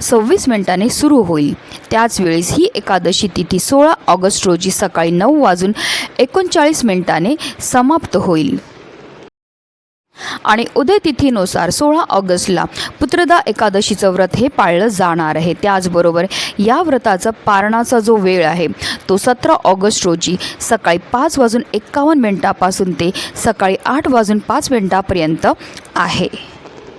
सव्वीस मिनिटांनी सुरू होईल. त्याच वेळेस ही एकादशी तिथी सोळा ऑगस्ट रोजी सकाळी नऊ वाजून एकोणचाळीस मिनिटाने समाप्त होईल. आणि उदयतिथीनुसार सोळा ऑगस्टला पुत्रदा एकादशीचं व्रत हे पाळलं जाणार आहे. त्याचबरोबर या व्रताचा पारणाचा जो वेळ आहे तो सतरा ऑगस्ट रोजी सकाळी पाच वाजून एक्कावन्न मिनिटापासून ते सकाळी आठ वाजून पाच मिनिटापर्यंत आहे.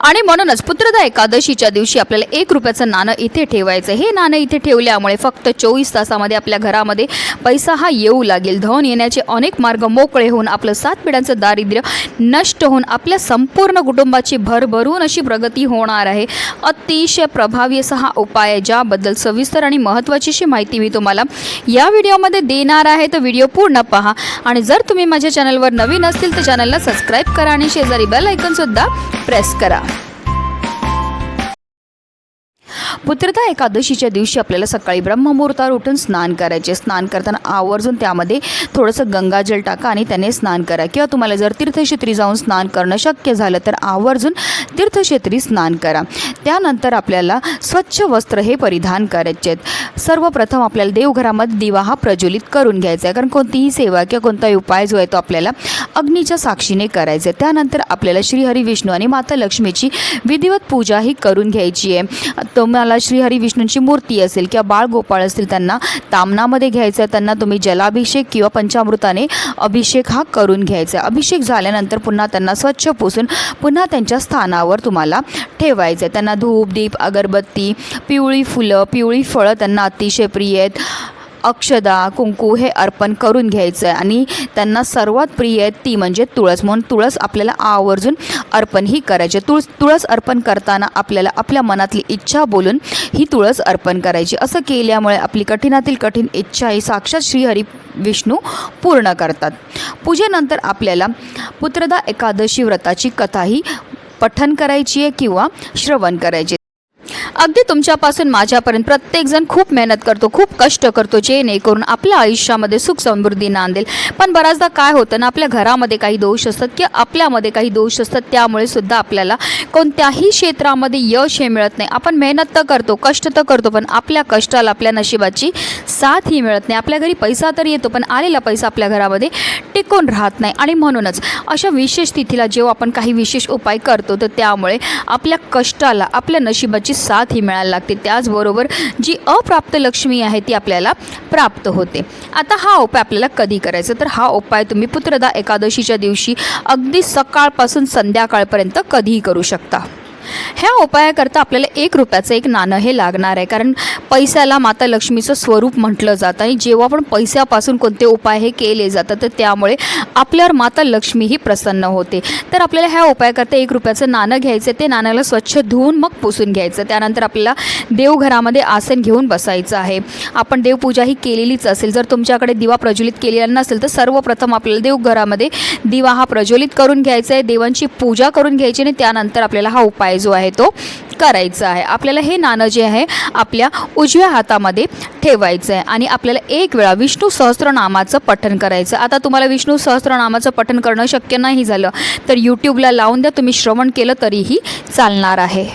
आणि म्हणूनच पुत्रदा एकादशीच्या दिवशी आपल्याला एक रुपयाचं नाणं इथे ठेवायचं हे नाणं इथे ठेवल्यामुळे फक्त चोवीस तासामध्ये आपल्या घरामध्ये पैसा हा येऊ लागेल. धन येण्याचे अनेक मार्ग मोकळे होऊन आपलं सात पिढ्यांचं दारिद्र्य नष्ट होऊन आपल्या संपूर्ण कुटुंबाची भरभरून अशी प्रगती होणार आहे. अतिशय प्रभावी असा हा उपाय आहे ज्याबद्दल सविस्तर आणि महत्त्वाची अशी माहिती मी तुम्हाला या व्हिडिओमध्ये देणार आहे. तर व्हिडिओ पूर्ण पहा आणि जर तुम्ही माझ्या चॅनलवर नवीन असतील तर चॅनलला सबस्क्राईब करा आणि शेजारी बेल ऐकनसुद्धा प्रेस करा पुत्रता एकादशीच्या दिवशी आपल्याला सकाळी ब्रह्ममुहूर्तावर उठून स्नान करायचे. स्नान करताना आवर्जून त्यामध्ये थोडंसं गंगाजल टाका आणि त्याने स्नान करा. किंवा तुम्हाला जर तीर्थक्षेत्री जाऊन स्नान करणं शक्य झालं तर आवर्जून तीर्थक्षेत्री स्नान करा. त्यानंतर आपल्याला स्वच्छ वस्त्र हे परिधान करायचे. आहेत सर्वप्रथम आपल्याला देवघरामध्ये दिवा हा प्रज्वलित करून घ्यायचा आहे. कारण कोणतीही सेवा किंवा कोणताही उपाय जो आहे तो आपल्याला अग्नीच्या साक्षीने करायचा आहे. त्यानंतर आपल्याला श्रीहरी विष्णू आणि माता लक्ष्मीची विधिवत पूजा ही करून घ्यायची आहे. तुम्हाला श्रीहरी विष्णूंची मूर्ती असेल किंवा बाळ गोपाळ असतील त्यांना तामनामध्ये घ्यायचं आहे त्यांना तुम्ही जलाभिषेक किंवा पंचामृताने अभिषेक हा करून घ्यायचा आहे. अभिषेक झाल्यानंतर पुन्हा त्यांना स्वच्छ पुसून पुन्हा त्यांच्या स्थानावर तुम्हाला ठेवायचं आहे. त्यांना धूप दीप अगरबत्ती पिवळी फुलं पिवळी फळं त्यांना अतिशय प्रिय आहेत. अक्षदा कुंकू हे अर्पण करून घ्यायचं आहे आणि त्यांना सर्वात प्रिय आहे ती म्हणजे तुळस. म्हणून तुळस आपल्याला आवर्जून अर्पण ही करायचे. तुळस तुळस अर्पण करताना आपल्याला आपल्या मनातली इच्छा बोलून ही तुळस अर्पण करायची. असं केल्यामुळे आपली कठीणातील कठीण इच्छा ही साक्षात श्रीहरी विष्णू पूर्ण करतात. पूजेनंतर आपल्याला पुत्रदा एकादशी व्रताची कथाही पठन करायची आहे किंवा श्रवण करायचे अगदी तुमच्यापासून माझ्यापर्यंत प्रत्येकजण खूप मेहनत करतो खूप कष्ट करतो जेणेकरून आपल्या आयुष्यामध्ये सुख समृद्धी नांदेल. पण बऱ्याचदा काय होतं ना आपल्या घरामध्ये काही दोष असतात किंवा आपल्यामध्ये काही दोष असतात त्यामुळे सुद्धा आपल्याला कोणत्याही क्षेत्रामध्ये यश हे मिळत नाही. आपण मेहनत तर करतो कष्ट तर करतो पण आपल्या कष्टाला आपल्या नशिबाची साथ ही मिळत नाही. आपल्या घरी पैसा तर येतो पण आलेला पैसा आपल्या घरामध्ये टिकून राहत नाही. आणि म्हणूनच अशा विशेष तिथीला जेव्हा आपण काही विशेष उपाय करतो तर त्यामुळे आपल्या कष्टाला आपल्या नशिबाची साथ ही मिळायला लागते. त्याचबरोबर जी अप्राप्त लक्ष्मी आहे ती आपल्याला प्राप्त होते. आता हा उपाय आपल्याला कधी करायचा? तर हा उपाय तुम्ही पुत्रदा एकादशीच्या दिवशी अगदी सकाळपासून संध्याकाळपर्यंत कधीही करू शकता. ह्या उपायाकरता आपल्याला एक रुपयाचं एक नाणं हे लागणार आहे. कारण पैशाला माता लक्ष्मीचं स्वरूप म्हटलं जातं आणि जेव्हा पण पैशापासून कोणते उपाय हे केले जातात तर त्यामुळे आपल्यावर माता लक्ष्मी ही प्रसन्न होते. तर आपल्याला ह्या उपायाकरता एक रुपयाचं नाणं घ्यायचं ते नाण्याला स्वच्छ धुवून मग पुसून घ्यायचं. त्यानंतर आपल्याला देवघरामध्ये आसन घेऊन बसायचं आहे. आपण देवपूजा ही केलेलीच असेल जर तुमच्याकडे दिवा प्रज्वलित केलेला नसेल तर सर्वप्रथम आपल्याला देवघरामध्ये दिवा हा प्रज्वलित करून घ्यायचा आहे. देवांची पूजा करून घ्यायची आणि त्यानंतर आपल्याला हा उपाय जो आहे तो करायचा आहे. आपल्याला हे नाणं जे आहे आपल्या उजव्या हातामध्ये ठेवायचं आहे आणि आपल्याला एक वेळा विष्णू सहस्त्रनामाचं पठण करायचं आता तुम्हाला विष्णू सहस्त्रनामाचं पठण करणं शक्य नाही झालं तर यूट्यूबला लावून द्या तुम्ही श्रवण केलं तरीही चालणार आहे.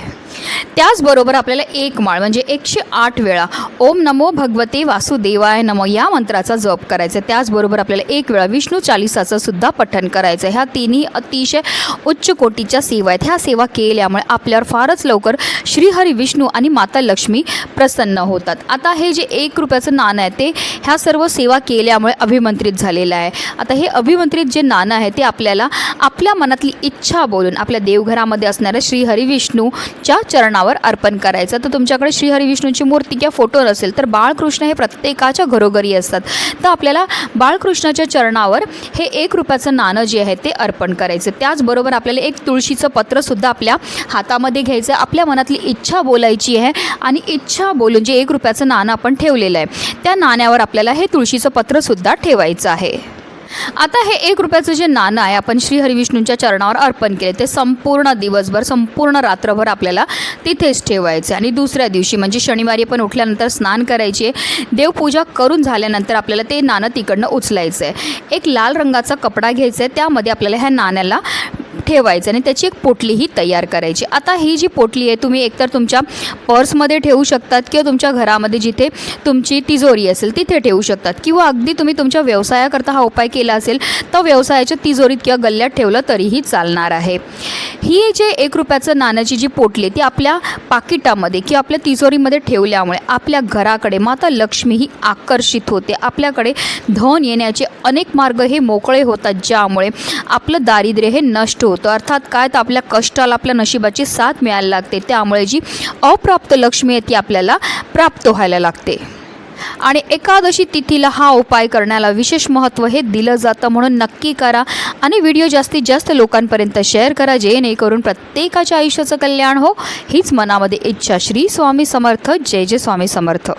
त्याचबरोबर आपल्याला एक माळ म्हणजे एकशे आठ वेळा ओम नमो भगवते वासुदेवाय नमो या मंत्राचा जप करायचा आहे. त्याचबरोबर आपल्याला एक वेळा विष्णू चालिसाचं सुद्धा पठण करायचं आहे. ह्या तिन्ही अतिशय उच्च कोटीच्या सेवा आहेत. ह्या सेवा केल्यामुळे आपल्यावर फारच लवकर श्रीहरी विष्णू आणि माता लक्ष्मी प्रसन्न होतात. आता हे जे एक रुपयाचं नाणं आहे ते ह्या सर्व सेवा केल्यामुळे अभिमंत्रित झालेलं आहे. आता हे अभिमंत्रित जे नाणं आहे ते आपल्याला आपल्या मनातली इच्छा बोलून आपल्या देवघरामध्ये असणाऱ्या श्रीहरी विष्णूच्या चरणावर अर्पण करायचं. तर तुमच्याकडे श्रीहरी विष्णूची मूर्ती किंवा फोटो नसेल तर बाळकृष्ण हे प्रत्येकाच्या घरोघरी असतात. तर आपल्याला बाळकृष्णाच्या चरणावर हे एक रुपयाचं नाणं जे आहे ते अर्पण करायचं. त्याचबरोबर आपल्याला एक तुळशीचं पत्रसुद्धा आपल्या हातामध्ये घ्यायचं. आपल्या मनातली इच्छा बोलायची आहे आणि इच्छा बोलून जे एक रुपयाचं नाणं आपण ठेवलेलं आहे त्या नाण्यावर आपल्याला हे तुळशीचं पत्रसुद्धा ठेवायचं आहे. आता हे एक रुपयाचं जे नाणं आहे आपण श्री हरिविष्णूंच्या चरणावर अर्पण केले ते संपूर्ण दिवसभर संपूर्ण रात्रभर आपल्याला तिथेच ठेवायचं. आणि दुसऱ्या दिवशी म्हणजे शनिवारी पण उठल्यानंतर स्नान करायचे. देवपूजा करून झाल्यानंतर आपल्याला ते नाणं तिकडनं उचलायचं आहे एक लाल रंगाचा कपडा घ्यायचा आहे त्यामध्ये आपल्याला ह्या नाण्याला ठेवायचं आणि त्याची एक पोटलीही तयार करायची. आता ही जी पोटली आहे तुम्ही एकतर तुमच्या पर्समध्ये ठेवू शकतात किंवा तुमच्या घरामध्ये जिथे तुमची तिजोरी असेल तिथे ठेवू शकतात. किंवा अगदी तुम्ही तुमच्या व्यवसायाकरता हा उपाय केला असेल तर व्यवसायाच्या तिजोरीत किंवा गल्ल्यात ठेवलं तरीही चालणार आहे. ही जे एक रुपयाचं नाण्याची जी पोटली आहे ती आपल्या पाकिटामध्ये किंवा आपल्या तिजोरीमध्ये ठेवल्यामुळे आपल्या घराकडे माता लक्ष्मी ही आकर्षित होते. आपल्याकडे धन येण्याचे अनेक मार्ग हे मोकळे होतात ज्यामुळे आपलं दारिद्र्य हे नष्ट होतं. होतं. अर्थात काय तर आपल्या कष्टाला आपल्या नशिबाची साथ मिळायला लागते. त्यामुळे जी अप्राप्त लक्ष्मी आहे ती आपल्याला प्राप्त व्हायला लागते. आणि एकादशी तिथीला हा उपाय करण्याला विशेष महत्त्व हे दिलं जातं. म्हणून नक्की करा आणि व्हिडिओ जास्तीत जास्त लोकांपर्यंत शेअर करा जेणेकरून प्रत्येकाच्या आयुष्याचं कल्याण हो. हीच मनामध्ये इच्छा. श्री स्वामी समर्थ. जय जय स्वामी समर्थ.